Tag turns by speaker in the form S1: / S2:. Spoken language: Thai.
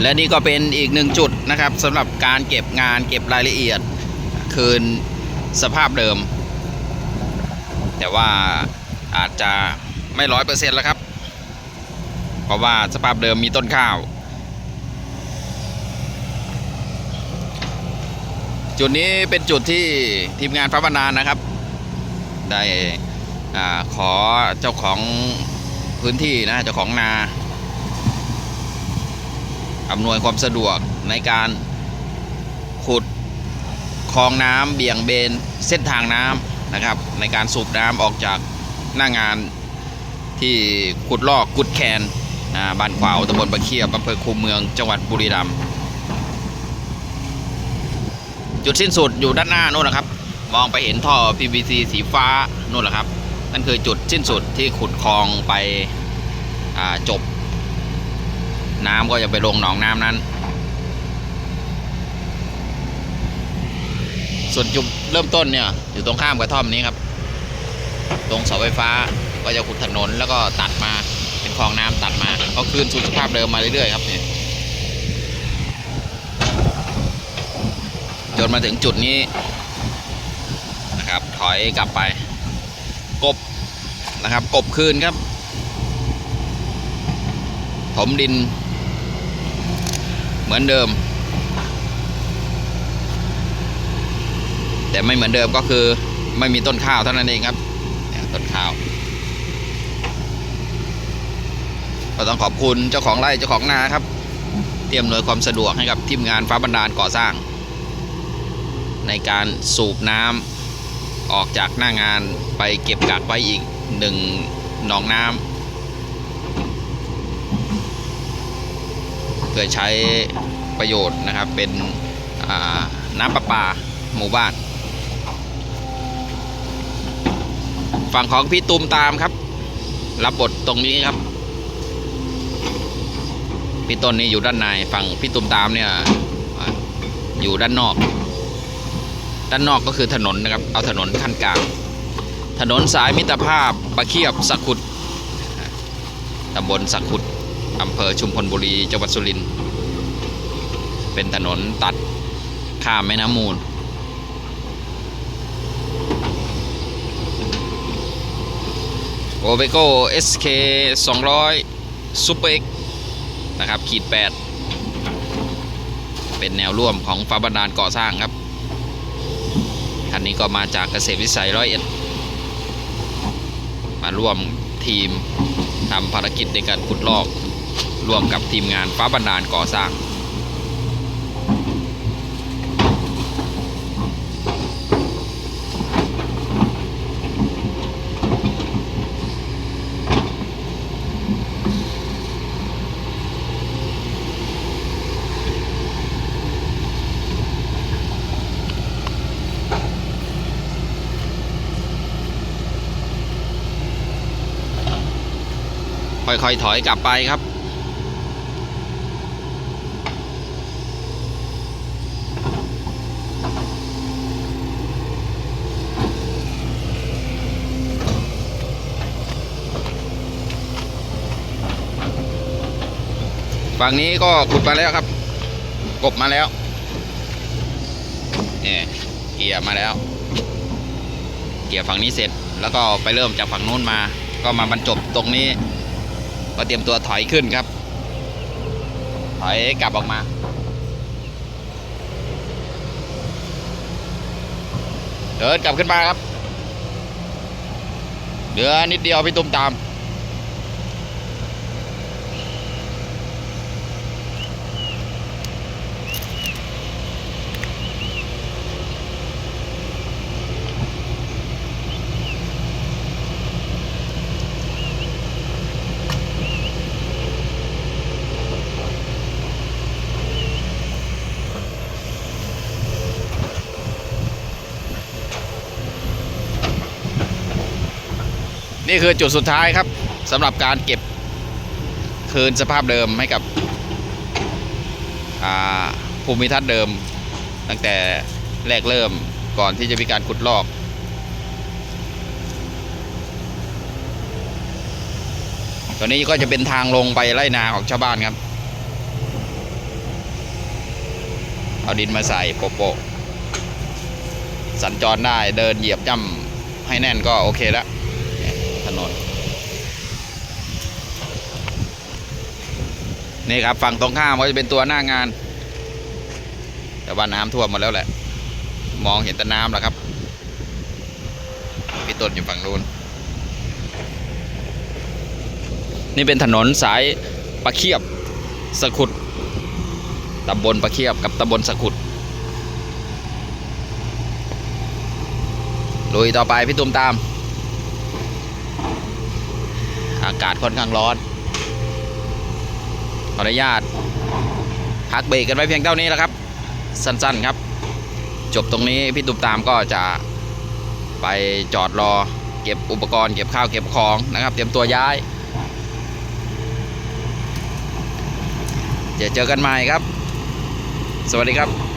S1: และนี่ก็เป็นอีกหนึ่งจุดนะครับสำหรับการเก็บงานเก็บรายละเอียด คืนสภาพเดิม แต่ว่าอาจจะไม่ร้อยเปอร์เซ็นต์แล้วครับ เพราะว่าสภาพเดิมมีต้นข้าว จุดนี้เป็นจุดที่ทีมงานพระบรรณานนะครับ ได้อขอเจ้าของพื้นที่นะเจ้าของนา อำนวยความสะดวกในการขุดคลองน้ำเบี่ยงเบนเส้นทางน้ำนะครับ ในการสูบน้ำออกจากหน้างานที่ขุดลอกกุดแคนบ้านขวาวตำบลบะเคียบอำเภอคูเมืองจังหวัดบุรีรัมย์จุดสิ้นสุดอยู่ด้านหน้านู่นนะครับ มองไปเห็นท่อ PVC สีฟ้านู่นแหละครับ นั่นคือจุดสิ้นสุดที่ขุดคลองไปจบ น้ำก็จะไปลงหนองน้ำนั้น ส่วนจุดเริ่มต้นเนี่ย อยู่ตรงข้ามกระท่อมนี้ครับ ตรงเสาไฟฟ้าก็จะขุดถนนแล้วก็ตัดมาเป็นคลองน้ำตัดมาก็คืนสู่สภาพเดิมมาเรื่อยๆครับเนี่ยจนมาถึงจุดนี้นะครับ ถอยกลับไป กบนะครับ กบคืนครับ ถมดิน เหมือนเดิม แต่ไม่เหมือนเดิมก็คือไม่มีต้นข้าวเท่านั้นเองครับต้นข้าวก็ต้องขอบคุณเจ้าของไร่เจ้าของนาครับ เตรียมหน่วยความสะดวกให้กับทีมงานฟ้าบันดาลก่อสร้าง ในการสูบน้ำออกจากหน้างานไปเก็บกักไว้อีกหนึ่งหนองน้ำ เพื่อใช้ประโยชน์นะครับ เป็นน้ำประปาหมู่บ้าน ฝั่งของพี่ตูมตามครับ รับบทตรงนี้ครับ พี่ต้นนี่อยู่ด้านในฝั่งพี่ตูมตามเนี่ยอ่าอยู่ด้านนอก ด้านนอกก็คือถนนนะครับ เอาถนนขั้นกลาง ถนนสายมิตรภาพประเคียบสักขุดตำบลสักขุด อำเภอชุมพลบุรีจังหวัดสุรินทร์เป็นถนนตัดข้ามแม่น้ำมูล โอเ g โก้ SK 200 Super X นะครับขีด 8 เป็นแนวร่วมของฟ้าบันดาลก่อสร้างครับ คันนี้ก็มาจากเกษตรวิสัยร้อยเอ็ดมาร่วมทีมทำภารกิจในการขุดลอก ร่วมกับทีมงานฟ้าบันดาลก่อสร้าง ค่อยๆ ถอยกลับไปครับ ฝั่งนี้ก็ขุดมาแล้วครับ กบมาแล้วเนี่ยเกียร์มาแล้ว เกียร์ฝั่งนี้เสร็จ แล้วก็ไปเริ่มจากฝั่งนู้นมา ก็มาบรรจบตรงนี้ ก็เตรียมตัวถอยขึ้นครับ ถอยกลับออกมาเดินกลับขึ้นมาครับ เหลือนิดเดียวพี่ตุ้มตาม นี่คือจุดสุดท้ายครับสำหรับการเก็บคืนสภาพเดิมให้กับภูมิทัศน์เดิม ตั้งแต่แรกเริ่มก่อนที่จะมีการขุดลอก ตอนนี้ก็จะเป็นทางลงไปไล่นาของชาวบ้านครับ เอาดินมาใส่โปะโปะสัญจรได้เดินเหยียบย่ำให้แน่นก็โอเคแล้ว ถนน นี่ครับฝั่งตรงข้ามก็จะเป็นตัวหน้างาน แต่ว่าน้ำท่วมหมดแล้วแหละ มองเห็นแต่น้ำแล้วครับ พี่ต้นอยู่ฝั่งนู้นนี่เป็นถนนสายปะเคียบสะขุดตำบลปะเคียบกับตำบลสะขุดลุยต่อไปพี่ตุ้มตาม อากาศค่อนข้างร้อน ขออนุญาต พักเบรกกันไว้เพียงเท่านี้แล้วครับ สั้นๆครับ จบตรงนี้พี่ตุ้มตามก็จะไปจอดรอเก็บอุปกรณ์เก็บข้าวเก็บของนะครับ เตรียมตัวย้ายเดี๋ยวเจอกันใหม่ครับ สวัสดีครับ